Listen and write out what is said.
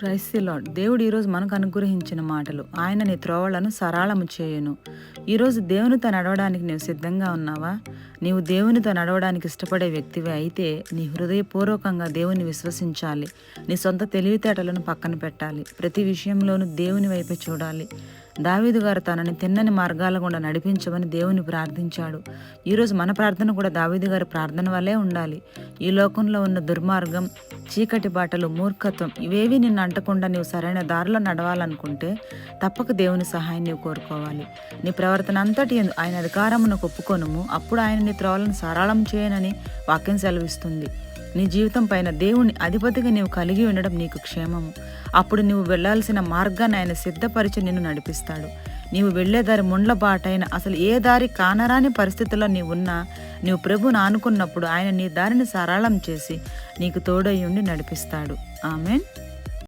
Price lord దేవుడు ఈరోజు మనకు అనుగ్రహించిన మాటలు. ఆయన నీ త్రోవలను సరళము చేయను. ఈరోజు దేవునితో నడవడానికి నీవు సిద్ధంగా ఉన్నావా? నీవు దేవునితో నడవడానికి ఇష్టపడే వ్యక్తివి అయితే నీ హృదయపూర్వకంగా దేవుని విశ్వసించాలి. నీ సొంత తెలివితేటలను పక్కన పెట్టాలి. ప్రతి విషయంలోనూ దేవుని వైపే చూడాలి. దావీదు గారు తనని తిన్నని మార్గాల గుండా నడిపించమని దేవుని ప్రార్థించాడు. ఈరోజు మన ప్రార్థన కూడా దావీదు గారి ప్రార్థన వల్లే ఉండాలి. ఈ లోకంలో ఉన్న దుర్మార్గం చీకటి బాటలు మూర్ఖత్వం ఇవేవి నిన్ను అంటకుండా నీవు సరైన దారిలో నడవాలనుకుంటే తప్పక దేవుని సహాయం నీవు కోరుకోవాలి. నీ ప్రవర్తన అంతటి ఎందు ఆయన అధికారమును ఒప్పుకొనుము. అప్పుడు ఆయన నీ త్రోవలను సరళం చేయనని వాక్యం సెలవిస్తుంది. నీ జీవితం పైన దేవుని అధిపతిగా నీవు కలిగి ఉండడం నీకు క్షేమము. అప్పుడు నువ్వు వెళ్ళాల్సిన మార్గాన్ని ఆయన సిద్ధపరిచి నిన్ను నడిపిస్తాడు. నీవు వెళ్ళే దారి ముండ్ల బాటైన అసలు ఏ దారి కానరాని పరిస్థితుల్లో నీవున్నా నీవు ప్రభుని ఆనుకున్నప్పుడు ఆయన నీ దారిని సరళం చేసి నీకు తోడై ఉండి నడిపిస్తాడు. ఆమెన్.